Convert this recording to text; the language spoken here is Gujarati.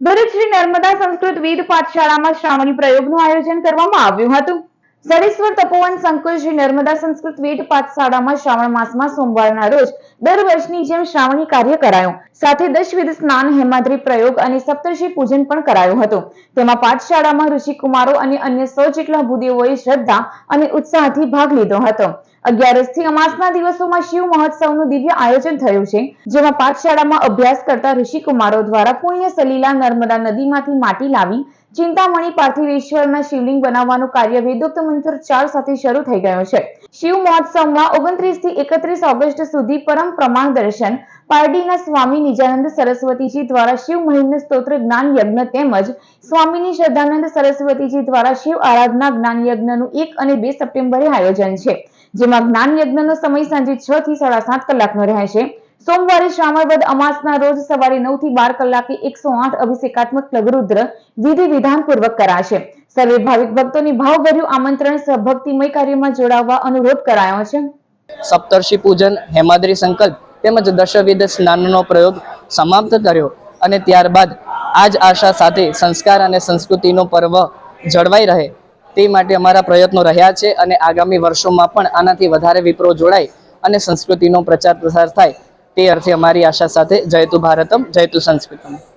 ભરૂચ શ્રી નર્મદા સંસ્કૃત વેદ પાઠશાળામાં શ્રાવણી પ્રયોગનું આયોજન કરવામાં આવ્યું હતું. સરેશ્વર તપોવન સંકુલ શ્રી નર્મદા સંસ્કૃત વેદ પાઠશાળામાં શ્રાવણ માસમાં સોમવારના રોજ દર વર્ષની જેમ શ્રાવણી કાર્ય કરાયું. સાથે દશવિધ સ્નાન, હેમાદ્રી પ્રયોગ અને સપ્તર્ષિ પૂજન પણ કરાયું હતું. તેમાં પાઠશાળામાં ઋષિકુમારો અને અન્ય સો જેટલા ભૂદેવોએ શ્રદ્ધા અને ઉત્સાહથી ભાગ લીધો હતો. અગિયારસથી અમાસના દિવસોમાં શિવ મહોત્સવનું દિવ્ય આયોજન થયું છે, જેમાં પાઠશાળામાં અભ્યાસ કરતા ઋષિકુમારો દ્વારા પુણ્ય સલીલા નર્મદા નદીમાંથી માટી લાવી ચિંતામણી પાર્થિવેશ્વરના શિવલિંગ બનાવવાનું કાર્ય વેદોક્ત મંત્ર ચાર સાથે શરૂ થઈ ગયું છે. શિવ મહોત્સવમાં ઓગણત્રીસથી એકત્રીસ ઓગસ્ટ સુધી પરમ પ્રમાણ દર્શન પારડીના સ્વામી નિજાનંદ સરસ્વતીજી દ્વારા શિવ મહિમ્ન સ્તોત્ર જ્ઞાન યજ્ઞ તેમજ સ્વામીની શ્રદ્ધાનંદ સરસ્વતીજી દ્વારા શિવ આરાધના જ્ઞાન યજ્ઞનું એક અને બે સપ્ટેમ્બરે આયોજન છે. જેમાં જ્ઞાન યજ્ઞનો સમય સાંજે છ થી સાડા સાત કલાકનો રહેશે. સોમવારે શ્રાવણવદ અમાસના રોજ સવારે નવથી બાર કલાકે એકસો આઠ અભિષેકાત્મક લઘુરુદ્ર વિધિ વિધાન પૂર્વક કરાશે. સર્વે ભાવિક ભક્તોની ભાવભર્યું આમંત્રણ સહભક્તિમય કાર્યમાં જોડાવવા અનુરોધ કરાયો છે. સપ્તર્ષિ પૂજન, હેમાદ્રી સંકલ્પ તેમજ દશવિધ સ્નાનનો પ્રયોગ સમાપ્ત કર્યો અને ત્યારબાદ આ જ આશા સાથે સંસ્કાર અને સંસ્કૃતિનો પર્વ જળવાઈ રહે તે માટે અમારા પ્રયત્નો રહ્યા છે અને આગામી વર્ષોમાં પણ આનાથી વધારે વિપ્રો જોડાય અને સંસ્કૃતિનો પ્રચાર પ્રસાર થાય. તે અર્થે અમારી આશા સાથે. જયતુ ભારતમ જયતુ સંસ્કૃતમ.